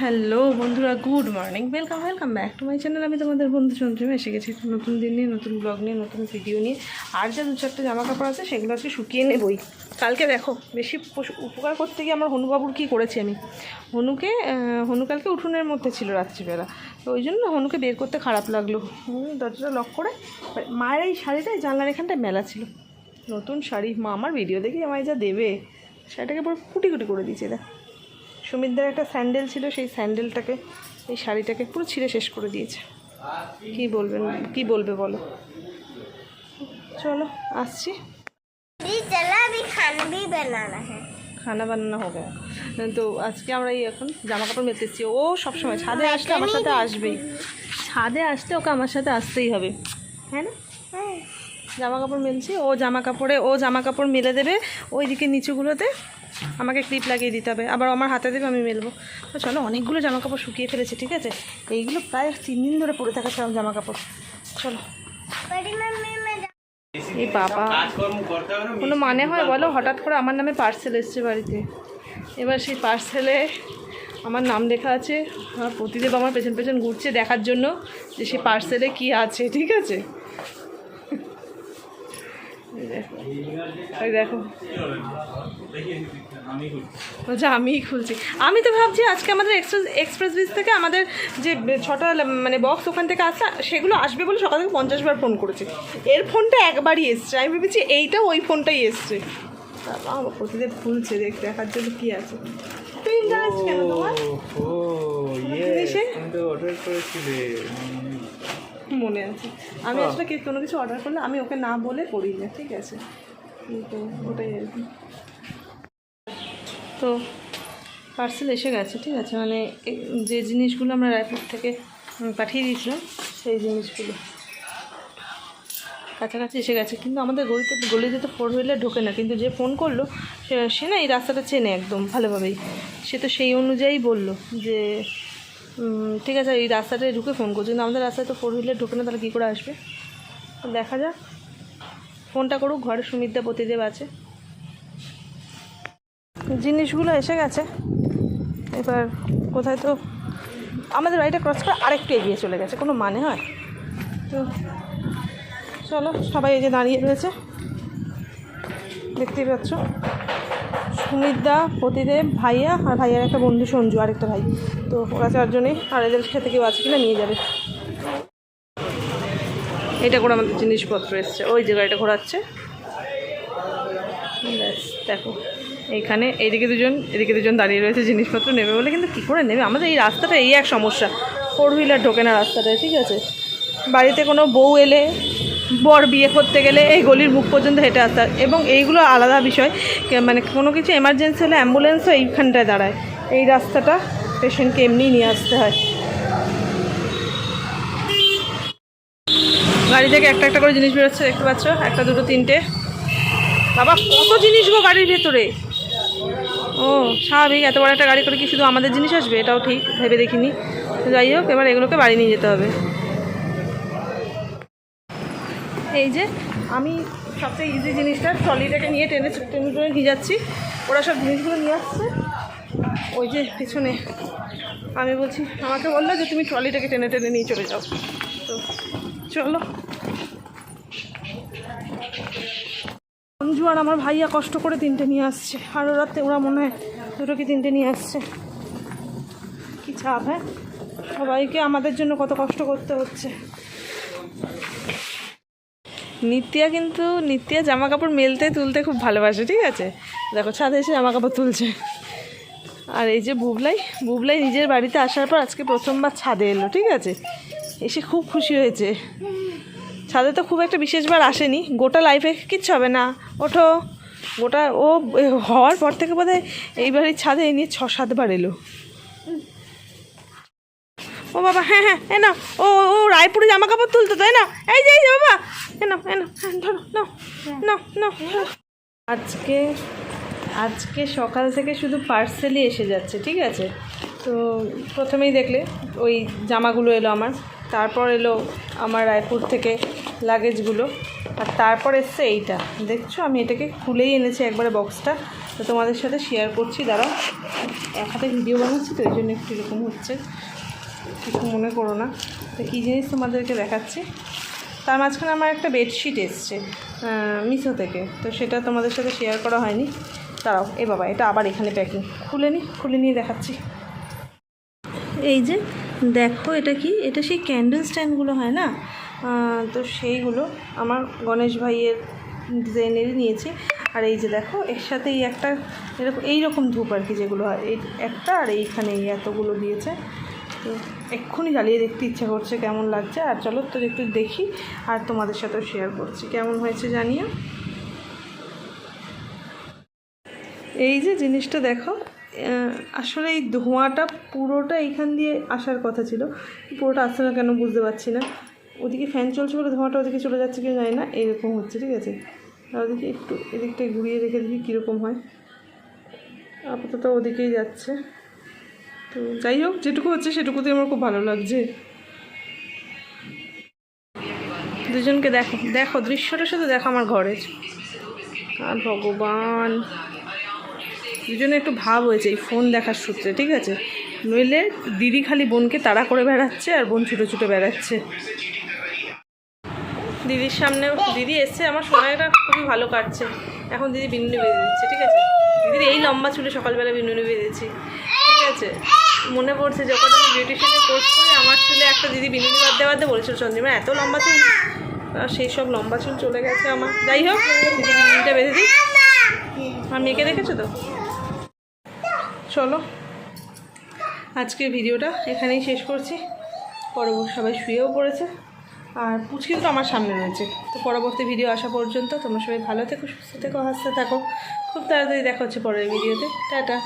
Hello বন্ধুরা, good morning. Welcome welcome back to my channel আমি তোমাদের বন্ধু চন্দ্রিমা, এসে গেছি একটা নতুন দিন নিয়ে, নতুন ব্লগ নিয়ে, নতুন ভিডিও নিয়ে। আর যা দু চারটে জামা কাপড় আছে, সেগুলো আজকে শুকিয়ে নেবই। কালকে দেখো, বেশি উপকার করতে গিয়ে আমার হনুবাবুর কী করেছি আমি? হনুকে হনু কালকে উঠোনের মধ্যে ছিল রাত্রিবেলা। তো ওই জন্য হনুকে বের করতে খারাপ লাগল। দরজাটা লক করে মায়ের এই শাড়িটাই জানলার এখানটায় মেলা ছিল। নতুন শাড়ি, মা আমার ভিডিও দেখি আমায় যা দেবে, শাড়িটাকে পুরো কুটি কুটি করে দিয়েছে, দেখ। সুমিতদার একটা স্যান্ডেল ছিল সেই স্যান্ডেলটাকে এই শাড়িটাকে পুরো ছিঁড়ে শেষ করে দিয়েছে। কি বলবেন কি বলবে বলো? চলো আসছি। খানা বানানো হবে তো আজকে আমরা এই এখন জামা কাপড় মেতেছি ও সবসময় ছাদে আসলে আমার সাথে আসবেই। ছাদে আসতে ওকে আমার সাথে আসতেই হবে। হ্যাঁ না? জামা কাপড় মেলছি। ও জামা কাপড়ে ও জামা কাপড় মেলে দেবে ওইদিকে নিচুগুলোতে। আমাকে ক্লিপ লাগিয়ে দিতে হবে। আবার আমার হাতে দেবে, আমি মেলবো। তো চলো, অনেকগুলো জামা কাপড় শুকিয়ে ফেলেছে, ঠিক আছে? এইগুলো প্রায় তিন দিন ধরে পরে থাকা সব জামা কাপড় চলো। এই বাবা। কোনো মানে হয় বলো? হঠাৎ করে আমার নামে পার্সেল এসছে বাড়িতে। এবার সেই পার্সেলে আমার নাম লেখা আছে আমার প্রতিদেব আমার পেছন পেছন ঘুরছে দেখার জন্য যে সে পার্সেলে কি আছে, ঠিক আছে? ওই দেখো। বলছে আমিই খুলছি। আমি তো ভাবছি আজকে আমাদের এক্সপ্রেস এক্সপ্রেস ব্রিজ থেকে আমাদের যে ছটা মানে বক্স ওখান থেকে আসা সেগুলো আসবে বলে সকাল থেকে পঞ্চাশ বার ফোন করেছে। এর ফোনটা একবারই এসছে। আমি ভেবেছি এইটা ওই ফোনটাই এসছে। বাবা আমার প্রতিদিন খুলছে দেখ দেখার জন্য কি আছে? কেন তোমার? মনে আছে। আমি আসলে কে কোনো কিছু অর্ডার করলে আমি ওকে না বলে করি না ঠিক আছে? তো ওটাই আর কি। তো পার্সেল এসে গেছে ঠিক আছে? মানে যে জিনিসগুলো আমরা রায়পুর থেকে পাঠিয়ে দিয়েছিলাম সেই জিনিসগুলো। কাছাকাছি এসে গেছে। কিন্তু আমাদের গলিতে গলিতে তো ফোর হুইলার ঢোকে না। কিন্তু যে ফোন করল সে সে না এই রাস্তাটা চেনে একদম ভালোভাবেই। সে তো সেই অনুযায়ী বলল যে ঠিক আছে, এই রাস্তাটায় ঢুকে ফোন করছি। কিন্তু আমাদের রাস্তায় তো ফোর হুইলার ঢোকে না, তাহলে কী করে আসবে? দেখা যাক। ফোনটা করুক, ঘরে সুমিতদা প্রতিদেব আছে। জিনিসগুলো এসে গেছে। এবার কোথায় তো আমাদের বাড়িটা ক্রস করে আরেকটু এগিয়ে চলে গেছে, কোনো মানে হয়? তো চলো, সবাই এই যে দাঁড়িয়ে রয়েছে। দেখতেই পাচ্ছ। সুমিতদা, প্রতিদেব, ভাইয়া আর ভাইয়ার একটা বন্ধু সঞ্জু, আরেকটা ভাই। তো ওরা চারজনেই আর এদের সাথে কেউ আছে কিনা নিয়ে যাবে। এটা করে আমাদের জিনিসপত্র এসছে। ওই যে গাড়িটা ঘোরাচ্ছে। ব্যাস, দেখো। এইখানে এইদিকে দুজন, এদিকে দুজন দাঁড়িয়ে রয়েছে জিনিসপত্র নেবে বলে। কিন্তু কী করে নেবে? আমাদের এই রাস্তাটা এই এক সমস্যা। ফোর হুইলার ঢোকে না রাস্তাটায়, ঠিক আছে? বাড়িতে কোনো বউ এলে বর বিয়ে করতে গেলে এই গলির মুখ পর্যন্ত হেঁটে আসতে। এবং এইগুলো আলাদা বিষয়। মানে কোনো কিছু এমার্জেন্সি হলে অ্যাম্বুলেন্সও এইখানটায় দাঁড়ায়। এই রাস্তাটা পেশেন্টকে এমনিই নিয়ে আসতে হয়। গাড়ি থেকে একটা একটা করে জিনিস বেরোচ্ছে, দেখতে পাচ্ছ? একটা, দুটো, তিনটে। বাবা, কত জিনিস গো গাড়ির ভেতরে? ও, স্বাভাবিক, এত বড় একটা গাড়ি করে কি শুধু আমাদের জিনিস আসবে? এটাও ঠিক, ভেবে দেখিনি। যাই হোক, এবার এগুলোকে বাড়ি নিয়ে যেতে হবে। এই যে, আমি সবচেয়ে ইজি জিনিসটা ট্রলিটাকে নিয়ে টেনে টেনে টেনে নিয়ে যাচ্ছি। ওরা সব জিনিসগুলো নিয়ে আসছে। ওই যে পিছনে, আমি বলছি, আমাকে বলল যে তুমি ট্রলিটাকে টেনে টেনে নিয়ে চলে যাও। তো চলো। অঞ্জু আর আমার ভাইয়া কষ্ট করে তিনটে নিয়ে আসছে। আর ওরা ওরা মনে হয় দুটো কি তিনটে নিয়ে আসছে। কি চাপ হ্যাঁ? সবাইকে আমাদের জন্য কত কষ্ট করতে হচ্ছে। নিত্যা কিন্তু, নিত্যা জামা কাপড় মেলতে, তুলতে খুব ভালোবাসে, ঠিক আছে? দেখো, ছাদে এসে জামা কাপড় তুলছে। আর এই যে বুবলাই বুবলাই নিজের বাড়িতে আসার পর আজকে প্রথমবার ছাদে এলো, ঠিক আছে? এসে খুব খুশি হয়েছে। ছাদে তো খুব একটা বিশেষবার আসেনি, গোটা লাইফে কিচ্ছু হবে না। ওঠো, গোটা, ও হওয়ার পর থেকে বোধ হয় এইবারই ছাদে এই নিয়ে ছ সাতবার এলো। ও বাবা হ্যাঁ হ্যাঁ এ না ও ও রায়পুরে জামা কাপড় তুলতো, তাই না? এই যে এই যে, বাবা। এ না এ না হ্যাঁ ধরো, নাও নাও নাও আজকে আজকে সকাল থেকে শুধু পার্সেলই এসে যাচ্ছে, ঠিক আছে? তো প্রথমেই দেখলে, ওই জামাগুলো এলো আমার। তারপর এলো আমার রায়পুর থেকে লাগেজগুলো আর তারপর এসছে এইটা। দেখছ, আমি এটাকে খুলেই এনেছি একবারে বক্সটা তো তোমাদের সাথে শেয়ার করছি, দাঁড়াও। এক হাতে ভিডিও বানাচ্ছি, তো এই জন্য একটু এরকম হচ্ছে। কিছু মনে করো না। তো কী জিনিস তোমাদেরকে দেখাচ্ছি? তার মাঝখানে আমার একটা বেডশিট এসছে মিশো থেকে। তো সেটা তোমাদের সাথে শেয়ার করা হয়নি। দাঁড়াও, এ বাবা, এটা আবার এখানে প্যাকিং খুলে নি, খুলে নিয়ে দেখাচ্ছি। এই যে, দেখো এটা কি? এটা সেই ক্যান্ডেল স্ট্যান্ডগুলো হয় না? তো সেইগুলো আমার গণেশ ভাইয়ের ডিজাইনেরই নিয়েছি। আর এই যে দেখো, এর সাথে এই একটা, এরকম, এইরকম ধূপ আর কি যেগুলো হয়। এই একটা আর এইখানে এই এতগুলো দিয়েছে। তো এক্ষুনি জ্বালিয়ে দেখতে ইচ্ছা করছে কেমন লাগছে। আর চলো তো একটু দেখি আর তোমাদের সাথেও শেয়ার করছি। কেমন হয়েছে জানিও? এই যে জিনিসটা দেখো আসলে এই ধোঁয়াটা পুরোটা এইখান দিয়ে আসার কথা ছিল। পুরোটা আসছে না কেন বুঝতে পারছি না। ওদিকে ফ্যান চলছে বলে ধোঁয়াটা ওদিকে চলে যাচ্ছে কেউ জানি না, এরকম হচ্ছে, ঠিক আছে? ওদিকে একটু, এদিকটায় ঘুরিয়ে রেখে দেখি কীরকম হয়। আপাতত ওদিকেই যাচ্ছে। তো যাই হোক, যেটুকু হচ্ছে সেটুকুতেই আমার খুব ভালো লাগছে। দুজনকে দেখো দেখো, দৃশ্যটা শুধু দেখো আমার ঘরের আর ভগবান। দুজনে একটু ভাব হয়েছে এই ফোন দেখার সূত্রে, ঠিক আছে? নইলে দিদি খালি বোনকে তাড়া করে বেড়াচ্ছে আর বোন ছুটো ছুটো বেড়াচ্ছে। দিদির সামনে, দিদি এসছে, আমার সময়টা খুবই ভালো কাটছে। এখন দিদি বিনুনি বেঁধে দিচ্ছে, ঠিক আছে? দিদির এই লম্বা চুলে সকালবেলা বিনুনি বেঁধেছি। ঠিক আছে? মনে পড়ছে যখন আমি বিউটিশিয়ানের কোর্স করি আমার চুলে একটা দিদি বিনুনি বাদ দেওয়াতে বলেছিল, চন্দ্রিমা, এত লম্বা চুল। সেই সব লম্বা চুল চলে গেছে আমার। যাই হোক, দিদি বিনুনিটা বেঁধে দিই। আর মেয়েকে দেখেছ তো? চলো, আজকের ভিডিওটা এখানেই শেষ করছি। পরবর্তী সবাই শুয়েও পড়েছে। আর পুচকি তো আমার সামনে রয়েছে। তো পরবর্তী ভিডিও আসা পর্যন্ত তোমরা সবাই ভালো থেকো, সুস্থ থেকো, হাসতে থাকো। খুব তাড়াতাড়ি দেখা হচ্ছে পরের ভিডিওতে। টাটা।